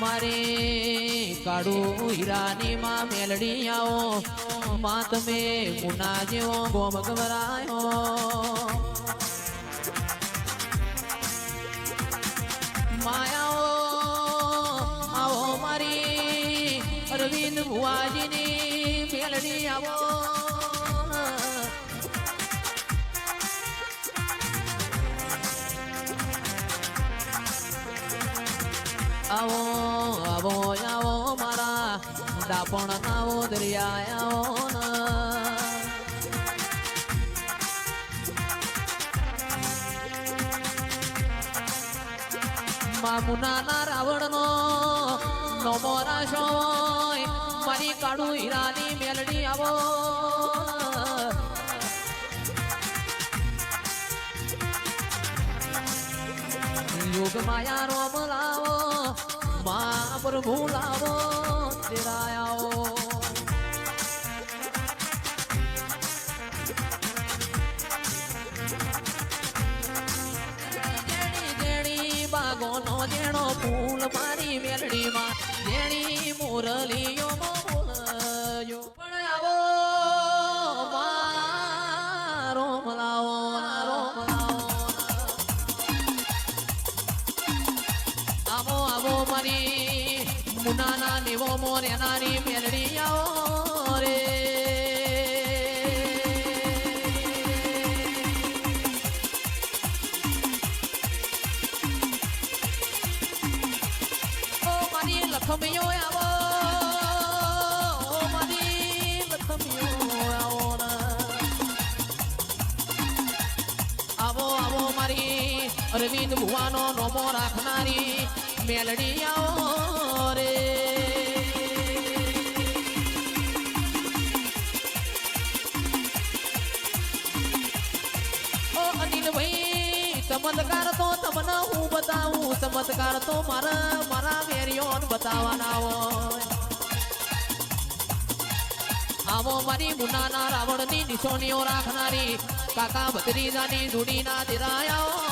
મારે કાળું હીરાની માં મેલડી આવો. માં તમે ગુના જેવો ગોમ ગવરાયો માયાઓ, આવો મારી અરવિંદ ભુવાજીની મેલડી આવો. આવો આવો આવો મારા દાપણ આવો દરિયા આવો ના. મામુનાના રાવણનો નમો રાશો મારી કાળું હીરાની મેલડી આવો. યુગ માયા રોમ લાવો મા પ્રભુ લાવો તેરાયાઓ બાગોનો જેણો ફૂલ મારી મેલડીમાં જેણી મુરલીઓ મારી મુનાના નિવો મોર એનારી મેલડી આવો રે. ઓ મારી લખમીઓ આવો, ઓ મારી લખમીઓ આવો આવો આવો મારી અરવિંદ ભુવાનો નોમો રાખનારી મેલડી ચમત્કાર તો તમને હું બતાવું ચમત્કાર તો મારા મારા વેરિયોન બતાવવાના હોય આવો મારી મુનાના રાવણની નિશોનીઓ રાખનારી કાકા ભત્રીજાની ધૂળીના દિરાયા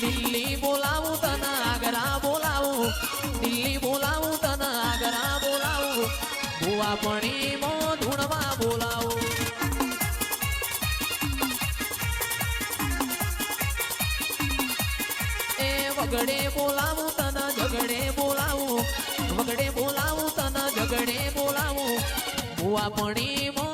દિલ્હી બોલાવું તને આગરા બોલાવું દિલ્હી બોલાવું તને આગરા બોલાવું ભુવા પણી મો ધૂણવા બોલાવું એ વગડે બોલાવું તને ઝગડે બોલાવું વગડે બોલાવું તને ઝગડે બોલાવું ભુવા પણી મો